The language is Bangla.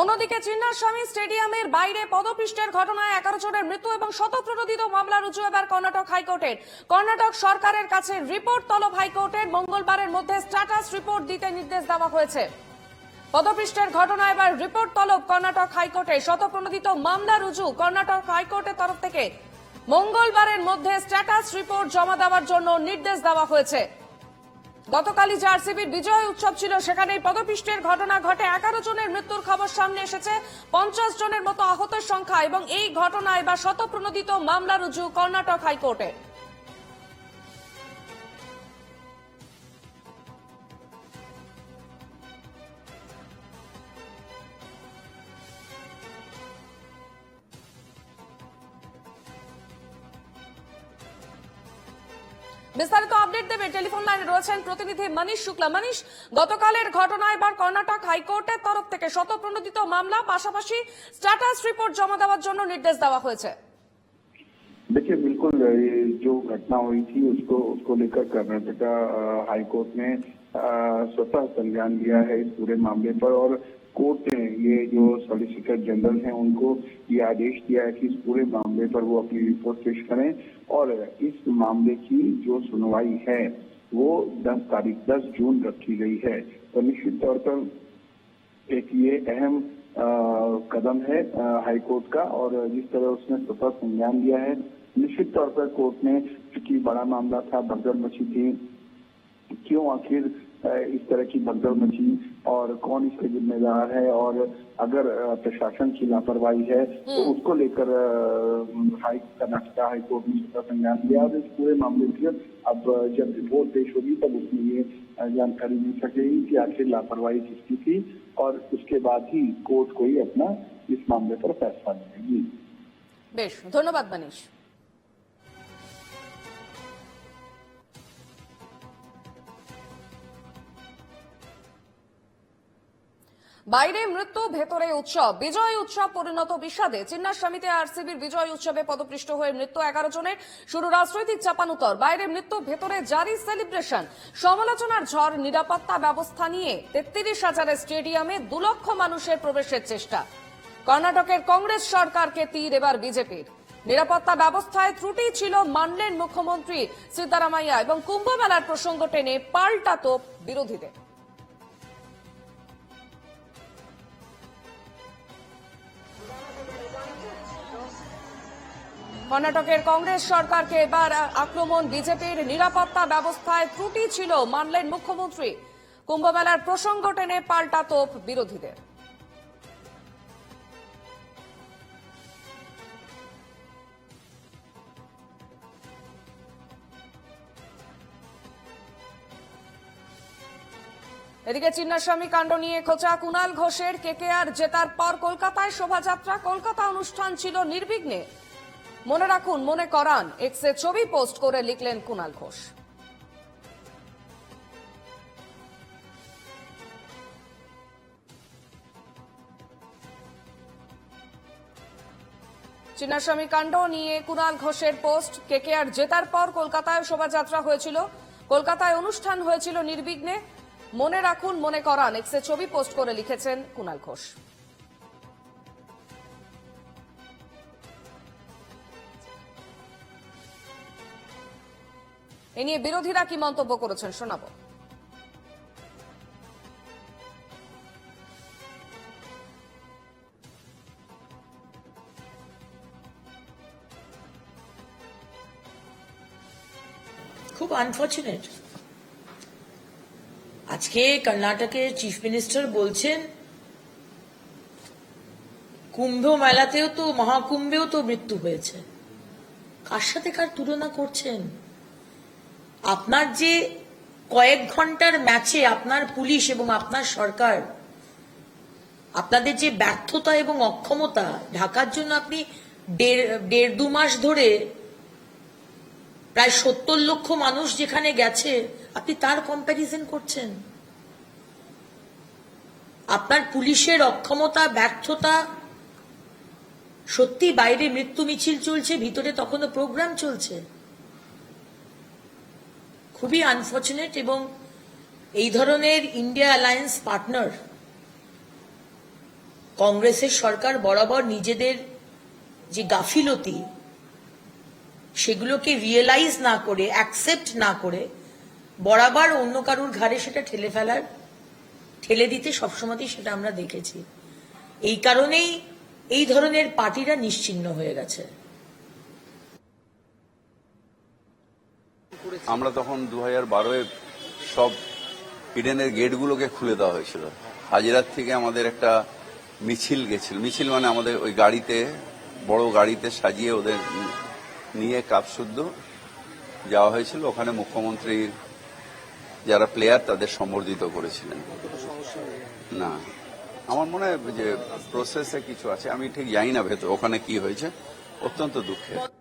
অন্যদিকে চিন্নাস্বামী স্টেডিয়ামের বাইরে পদপৃষ্ঠের ঘটনায় এগারো জনের মৃত্যু এবং শতপ্রণোদিত মামলা রুজু এবার কর্ণাটক হাইকোর্টের। কর্ণাটক সরকারের কাছে রিপোর্ট তলব হাইকোর্টের মঙ্গলবারের মধ্যে স্ট্যাটাস রিপোর্ট দিতে নির্দেশ দেওয়া হয়েছে। পদপৃষ্ঠের ঘটনা এবার রিপোর্ট তলব কর্ণাটক হাইকোর্টে শতপ্রণোদিত মামলা রুজু কর্ণাটক হাইকোর্টের তরফ থেকে। মঙ্গলবারের মধ্যে স্ট্যাটাস রিপোর্ট জমা দেওয়ার জন্য নির্দেশ দেওয়া হয়েছে। গতকালই যে আরসিবির বিজয় উৎসব ছিল। সেখানেই পদপিষ্টের ঘটনা ঘটে। এগারো জনের মৃত্যুর খবর সামনে এসেছে। পঞ্চাশ জনের মতো আহতের সংখ্যা এবং এই ঘটনায় বা শতপ্রণোদিত মামলা রুজু কর্ণাটক হাইকোর্টে। বিস্তারিত আপডেট দেবে টেলিফোন লাইনে রয়েছেন প্রতিনিধি মনীষ শুক্লা মনীষ গতকালের ঘটনা এবার কর্ণাটক হাইকোর্টের তরফ থেকে শতপ্রণোদিত মামলা পাশাপাশি স্ট্যাটাস রিপোর্ট জমা দেওয়ার জন্য নির্দেশ দেওয়া হয়েছে देखिए बिल्कुल ये जो घटना हुई थी उसको उसको लेकर कर्नाटक हाई कोर्ट ने अ, स्वतः संज्ञान लिया है इस पूरे मामले पर और कोर्ट ने ये जो सॉलिसिटर जनरल हैं, उनको ये आदेश दिया है कि इस पूरे मामले पर वो अपनी रिपोर्ट पेश करें और इस मामले की जो सुनवाई है, वो 10 तारीख 10 जून रखी गई है। तो निश्चित तौर पर एक ये अहम कदम है हाईकोर्ट का और जिस तरह उसने स्वतः संज्ञान दिया है, निश्चित तौर पर कोर्ट ने चूँकि बड़ा मामला था भगदड़ मची थी, क्यों आखिर इस तरह की मंत्रण मची और कौन इसके जिम्मेदार है और अगर प्रशासन की लापरवाही है तो हम्म। उसको लेकर हाई कर्नाटका हाईकोर्ट ने उसका संज्ञान लिया और इस पूरे मामले के अब जब रिपोर्ट पेश होगी तब उसमें ये जानकारी मिल सकेगी कि आखिर लापरवाही किसकी थी और उसके बाद ही कोर्ट को ही अपना इस मामले पर फैसला देगी बेश धन्यवाद मनीष। বাইরে মৃত্যু, ভেতরে উৎসব। বিজয় উৎসব পরিণত বিষাদে চিন্নাস্বামীতে আরসিবির বিজয় উৎসবে পদপৃষ্ট হয়ে মৃত্যু এগারো জনের। শুরু রাজনৈতিক চাপানুতর। বাইরে মৃত্যু, ভেতরে জারি সেলিব্রেশন। সমালোচনার ঝড়, নিরাপত্তা ব্যবস্থা নিয়ে তেত্রিশ হাজারের স্টেডিয়ামে দু লক্ষ মানুষের প্রবেশের চেষ্টা। কর্ণাটকের কংগ্রেস সরকারকে তীর এবার বিজেপির। নিরাপত্তা ব্যবস্থায় ত্রুটি ছিল মানলেন মুখ্যমন্ত্রী সিদ্দারামাইয়া এবং কুম্ভ মেলার প্রসঙ্গ টেনে পাল্টা বিরোধীদের। কর্ণাটকের কংগ্রেস সরকারকে এবার আক্রমণ বিজেপির নিরাপত্তা ব্যবস্থায় ত্রুটি ছিল মানলেন মুখ্যমন্ত্রী। কুম্ভমেলার প্রসঙ্গ টেনে পাল্টা তোপ বিরোধীদের। এদিকে চিন্নাস্বামী কাণ্ড নিয়ে খোঁচা কুনাল ঘোষের কেকেআর জেতার পর কলকাতায় শোভাযাত্রা। কলকাতা অনুষ্ঠান ছিল নির্বিঘ্নে। মনে রাখুন, মনে করান এক্সে ছবি পোস্ট করে লিখলেন কুনাল ঘোষ। চিন্নাস্বামী কাণ্ড নিয়ে কুনাল ঘোষের পোস্ট। কেকেআর জেতার পর কলকাতায় শোভাযাত্রা হয়েছিল। কলকাতায় অনুষ্ঠান হয়েছিল নির্বিঘ্নে। মনে রাখুন, মনে করান এক্সে ছবি পোস্ট করে লিখেছেন কুনাল ঘোষ। এ নিয়ে বিরোধীরা কি মন্তব্য করেছেন শোনাবো। খুব আনফর্চুনেট আজকে কর্ণাটকের চিফ মিনিস্টার বলছেন, কুম্ভ মেলাতেও তো, মহাকুম্ভেও তো মৃত্যু হয়েছে। কার সাথে কার তুলনা করছেন? আপনার যে কয়েক ঘণ্টার ম্যাচে আপনার পুলিশ এবং আপনার সরকার, আপনাদের যে ব্যর্থতা এবং অক্ষমতা, ঢাকার জন্য আপনি দেড় দেড় দু মাস ধরে প্রায় সত্তর লক্ষ মানুষ যেখানে গেছে, আপনি তার কম্প্যারিজন করছেন। আপনার পুলিশের অক্ষমতা, ব্যর্থতা, সত্যি বাইরে মৃত্যু মিছিল চলছে, ভিতরে তখনও প্রোগ্রাম চলছে। খুবই আনফর্চুনেট এবং এই ধরনের ইন্ডিয়া অ্যালায়েন্স পার্টনার কংগ্রেসের সরকার বরাবর নিজেদের যে গাফিলতি, সেগুলোকে রিয়েলাইজ না করে অ্যাকসেপ্ট না করে বরাবর অন্য কারুর ঘাড়ে সেটা ঠেলে ফেলার, ঠেলে দিতে সবসময়তেই সেটা আমরা দেখেছি। এই কারণেই এই ধরনের পার্টিরা নিশ্চিহ্ন হয়ে গেছে। আমরা তখন দু হাজার বারোয় সব ইডেনের গেটগুলোকে খুলে দেওয়া হয়েছিল। হাজিরার থেকে আমাদের একটা মিছিল গেছিল। মিছিল মানে আমাদের ওই গাড়িতে, বড় গাড়িতে সাজিয়ে ওদের নিয়ে কাপশুদ্ধ যাওয়া হয়েছিল। ওখানে মুখ্যমন্ত্রীর যারা প্লেয়ার তাদের সম্বর্ধিত করেছিলেন। না, আমার মনে হয় যে প্রসেসে কিছু আছে। আমি ঠিক জানি না ভেতর ওখানে কি হয়েছে। অত্যন্ত দুঃখের।